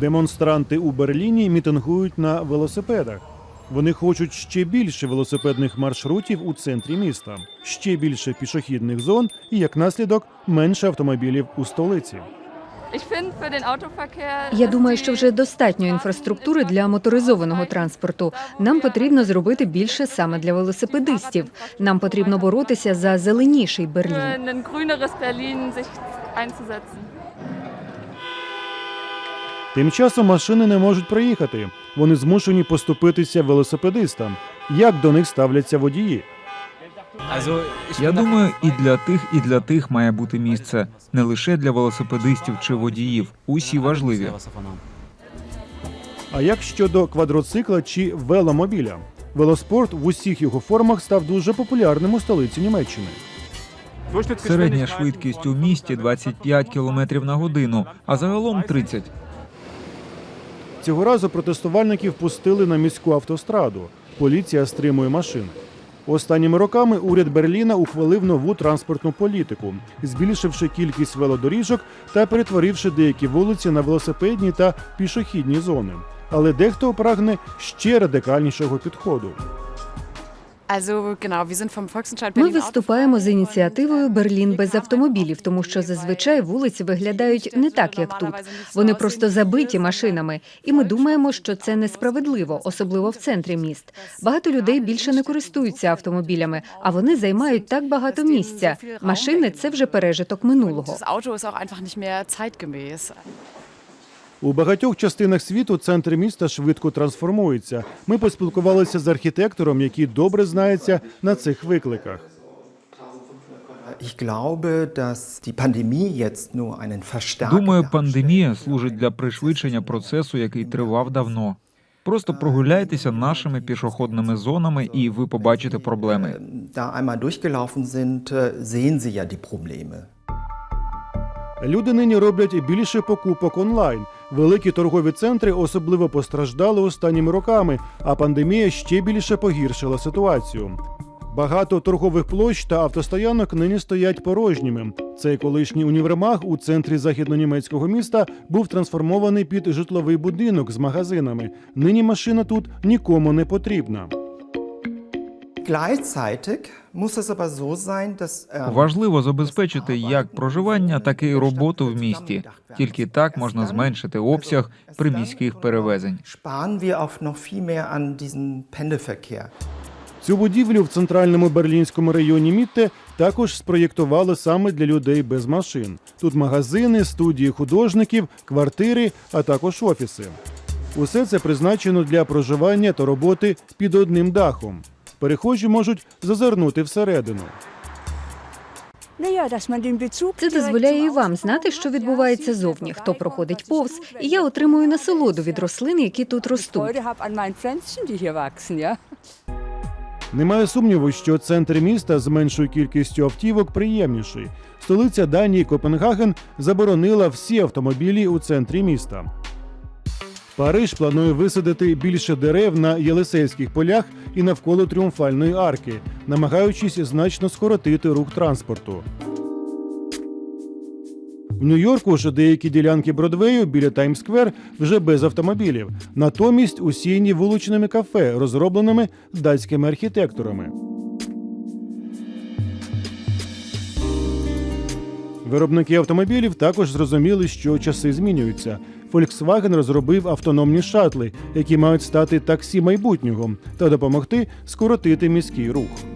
Демонстранти у Берліні мітингують на велосипедах. Вони хочуть ще більше велосипедних маршрутів у центрі міста, ще більше пішохідних зон і, як наслідок, менше автомобілів у столиці. Я думаю, що вже достатньо інфраструктури для моторизованого транспорту. Нам потрібно зробити більше саме для велосипедистів. Нам потрібно боротися за зеленіший Берлін. Тим часом машини не можуть проїхати. Вони змушені поступитися велосипедистам. Як до них ставляться водії? Я думаю, і для тих, і для тих має бути місце не лише для велосипедистів чи водіїв. Усі важливі. А як щодо квадроцикла чи веломобіля? Велоспорт в усіх його формах став дуже популярним у столиці Німеччини. Середня швидкість у місті 25 км на годину, а загалом 30. Цього разу протестувальників пустили на міську автостраду. Поліція стримує машин. Останніми роками уряд Берліна ухвалив нову транспортну політику, збільшивши кількість велодоріжок та перетворивши деякі вулиці на велосипедні та пішохідні зони. Але дехто прагне ще радикальнішого підходу. Ми виступаємо з ініціативою Берлін без автомобілів, тому що зазвичай вулиці виглядають не так, як тут. Вони просто забиті машинами, і ми думаємо, що це несправедливо, особливо в центрі міст. Багато людей більше не користуються автомобілями, а вони займають так багато місця. Машини це вже пережиток минулого. У багатьох частинах світу центр міста швидко трансформується. Ми поспілкувалися з архітектором, який добре знається на цих викликах. Думаю, пандемія служить для пришвидшення процесу, який тривав давно. Просто прогуляйтеся нашими пішохідними зонами, і ви побачите проблеми. Люди нині роблять більше покупок онлайн. Великі торгові центри особливо постраждали останніми роками, а пандемія ще більше погіршила ситуацію. Багато торгових площ та автостоянок нині стоять порожніми. Цей колишній універмаг у центрі західнонімецького міста був трансформований під житловий будинок з магазинами. Нині машина тут нікому не потрібна. Важливо забезпечити як проживання, так і роботу в місті. Тільки так можна зменшити обсяг приміських перевезень. diesen Pendelverkehr. Цю будівлю в центральному берлінському районі Мітте також спроєктували саме для людей без машин. Тут магазини, студії художників, квартири, а також офіси. Усе це призначено для проживання та роботи під одним дахом. Перехожі можуть зазирнути всередину. Це дозволяє і вам знати, що відбувається зовні, хто проходить повз, і я отримую насолоду від рослин, які тут ростуть. Немає сумніву, що центр міста з меншою кількістю автівок приємніший. Столиця Данії Копенгаген заборонила всі автомобілі у центрі міста. Париж планує висадити більше дерев на Єлисейських полях і навколо тріумфальної арки, намагаючись значно скоротити рух транспорту. В Нью-Йорку ж деякі ділянки Бродвею біля Таймсквер вже без автомобілів, натомість усіяні вуличними кафе, розробленими датськими архітекторами. Виробники автомобілів також зрозуміли, що часи змінюються. Volkswagen розробив автономні шатли, які мають стати таксі майбутнього та допомогти скоротити міський рух.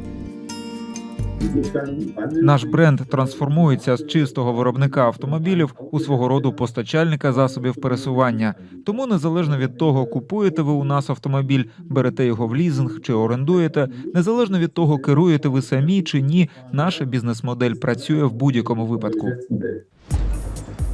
Наш бренд трансформується з чистого виробника автомобілів у свого роду постачальника засобів пересування. Тому незалежно від того, купуєте ви у нас автомобіль, берете його в лізинг чи орендуєте, незалежно від того, керуєте ви самі чи ні, наша бізнес-модель працює в будь-якому випадку.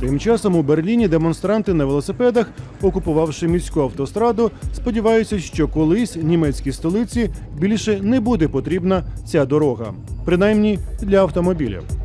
Тим часом у Берліні демонстранти на велосипедах, окупувавши міську автостраду, сподіваються, що колись німецькій столиці більше не буде потрібна ця дорога, принаймні для автомобілів.